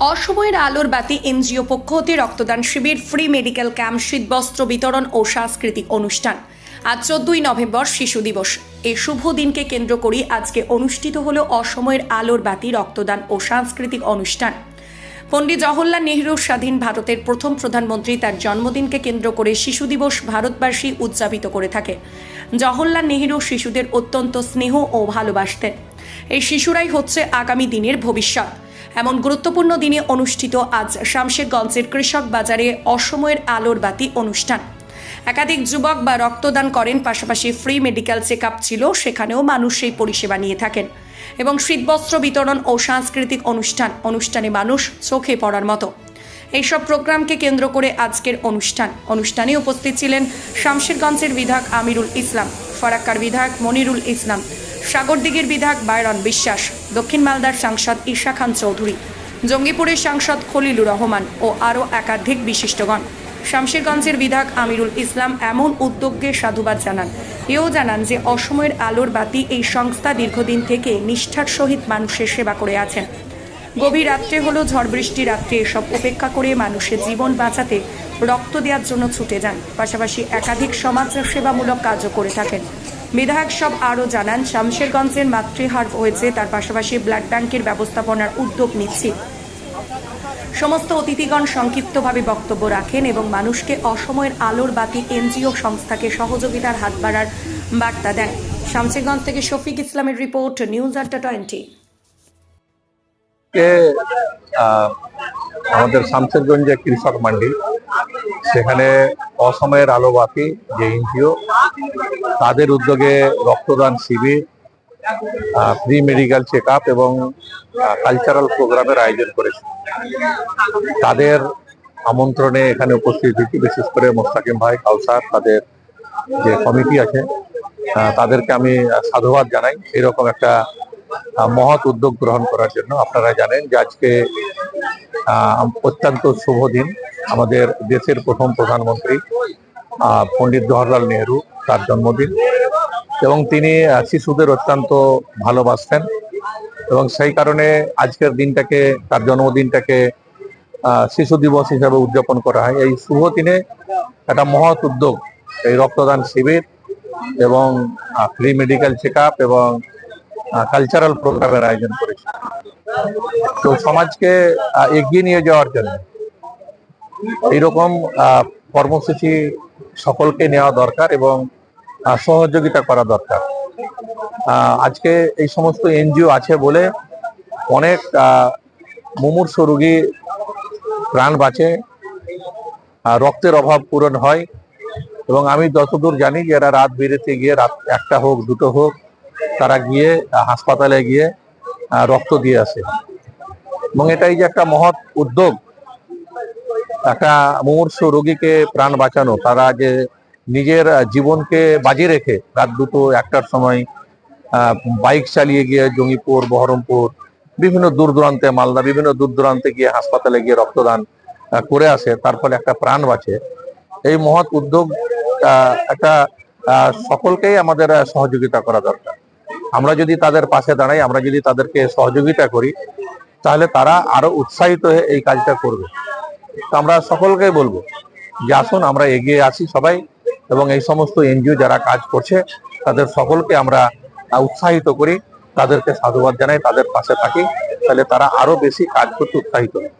অসময়ের আলোর বাতি এনজিও পক্ষ হতে রক্তদান শিবির, ফ্রি মেডিকেল ক্যাম্প, শীতবস্ত্র বিতরণ ও সাংস্কৃতিক অনুষ্ঠান। আজ চোদ্দই নভেম্বর শিশু দিবস। এই শুভ দিনকে কেন্দ্র করে আজকে অনুষ্ঠিত হল অসময়ের আলোর বাতি রক্তদান ও সাংস্কৃতিক অনুষ্ঠান। পণ্ডিত জওহরলাল নেহরু স্বাধীন ভারতের প্রথম প্রধানমন্ত্রী তার জন্মদিনকে কেন্দ্র করে শিশু দিবস ভারতবাসী উদযাপিত করে থাকে। জওহরলাল নেহরু শিশুদের অত্যন্ত স্নেহ ও ভালোবাসতেন। এই শিশুরাই হচ্ছে আগামী দিনের ভবিষ্যৎ। এমন গুরুত্বপূর্ণ দিনে অনুষ্ঠিত আজ শামশেরগঞ্জের কৃষক বাজারে অসময়ের আলোর বাতি অনুষ্ঠান। একাধিক যুবক বা রক্তদান করেন, পাশাপাশি ফ্রি মেডিকেল চেক ছিল, সেখানেও মানুষ সেই পরিষেবা নিয়ে থাকেন এবং শীতবস্ত্র বিতরণ ও সাংস্কৃতিক অনুষ্ঠান, অনুষ্ঠানে মানুষ চোখে পড়ার মতো। এইসব প্রোগ্রামকে কেন্দ্র করে আজকের অনুষ্ঠান। অনুষ্ঠানে উপস্থিত ছিলেন শামশেরগঞ্জের বিধায়ক আমিরুল ইসলাম, ফারাক্কার বিধায়ক মনিরুল ইসলাম সাগরদিঘির বিধায়ক বাইরন বিশ্বাস, দক্ষিণ মালদার সাংসদ ঈশা খান চৌধুরী, জঙ্গিপুরের সাংসদ খলিলুর রহমান ও আরও একাধিক বিশিষ্টগণ। শামশেরগঞ্জের বিধায়ক আমিরুল ইসলাম এমন উদ্যোগকে সাধুবাদ জানান। এও জানান যে অসময়ের আলোর বাতি এই সংস্থা দীর্ঘদিন থেকে নিষ্ঠার সহিত মানুষের সেবা করে আছেন। গভীর রাত্রে হলো ঝড় বৃষ্টি রাত্রে এসব উপেক্ষা করে মানুষের জীবন বাঁচাতে রক্ত দেওয়ার জন্য ছুটে যান। পাশাপাশি একাধিক সমাজ সেবামূলক কাজও করে থাকেন। বিধায়ক সব আরও জানান, শামশেরগঞ্জের মাতৃহার হয়েছে, তার পাশাপাশি ব্লাড ব্যাংকের ব্যবস্থাপনার উদ্যোগ নিচ্ছি। সমস্ত অতিথিগণ সংক্ষিপ্তভাবে বক্তব্য রাখেন এবং মানুষকে অসময়ের আলোর বাতি এনজিও সংস্থাকে সহযোগিতার হাত বাড়ার বার্তা দেন। শামশেরগঞ্জ থেকে শফিক ইসলামের রিপোর্ট, নিউজ আটটা টোয়েন্টি। আমাদের শামশেরগঞ্জে কৃষক মান্ডি সেখানে অসময়ের আলোবাতি যে এনজিও, তাদের উদ্যোগে রক্তদান শিবির ফ্রি মেডিকেল চেক এবং কালচারাল প্রোগ্রামের আয়োজন করেছে। তাদের আমন্ত্রণে এখানে উপস্থিত হয়েছি, বিশেষ করে মোস্তাকিম ভাই কাউসার তাদের যে কমিটি আছে তাদেরকে আমি সাধুবাদ জানাই এরকম একটা মহৎ উদ্যোগ গ্রহণ করার জন্য। আপনারা জানেন যে আজকে অত্যন্ত শুভ দিন। আমাদের দেশের প্রথম প্রধানমন্ত্রী পণ্ডিত জওহরলাল নেহরু তার জন্মদিন। এবং তিনি শিশুদের অত্যন্ত ভালোবাসতেন। এবং সেই কারণে আজকের দিনটাকে, তার জন্মদিনটাকে শিশু দিবস হিসাবে উদযাপন করা হয়। এই শুভ দিনে একটা মহৎ উদ্যোগ, এই রক্তদান শিবির এবং ফ্রি মেডিকেল চেক আপ এবং কালচারাল প্রোগ্রামের আয়োজন করেছে। তো সমাজকে এগিয়ে নিয়ে যাওয়ার জন্য এইরকম কর্মসূচি সকলকে নেওয়া দরকার এবং সহযোগিতা করা দরকার। আজকে এই সমস্ত এনজিও আছে বলে অনেক মুমূর্ষু রোগী প্রাণ বাঁচে রক্তের অভাব পূরণ হয় এবং আমি যতদূর জানি যে এরা রাত বেরোতে গিয়ে রাত একটা হোক, দুটো হোক, তারা গিয়ে হাসপাতালে গিয়ে রক্ত দিয়ে আসে। এবং এটাই যে একটা মহৎ উদ্যোগ একটা মুমূর্ষু রোগীকে প্রাণ বাঁচানো, তারা যে নিজের জীবনকে বাজি রেখে রাত দুটো, একটার সময় বাইক চালিয়ে গিয়ে জঙ্গিপুর, বহরমপুর, বিভিন্ন দূর দূরান্তে, মালদা, বিভিন্ন দূর দূরান্তে গিয়ে হাসপাতালে গিয়ে রক্তদান করে আসে, তার ফলে একটা প্রাণ বাঁচে। এই মহৎ উদ্যোগ একটা সকলকেই আমাদের সহযোগিতা করা দরকার। আমরা যদি তাদের পাশে দাঁড়াই, আমরা যদি তাদেরকে সহযোগিতা করি, তাহলে তারা আরও উৎসাহিত হয়ে এই কাজটা করবে। তো আমরা সকলকে বলব যে আসুন, আমরা এগিয়ে আসি সবাই এবং এই সমস্ত এনজিও যারা কাজ করছে, তাদের সকলকে আমরা উৎসাহিত করি, তাদেরকে সাধুবাদ জানাই, তাদের পাশে থাকি, তাহলে তারা আরও বেশি কাজ করতে উৎসাহিত হবে।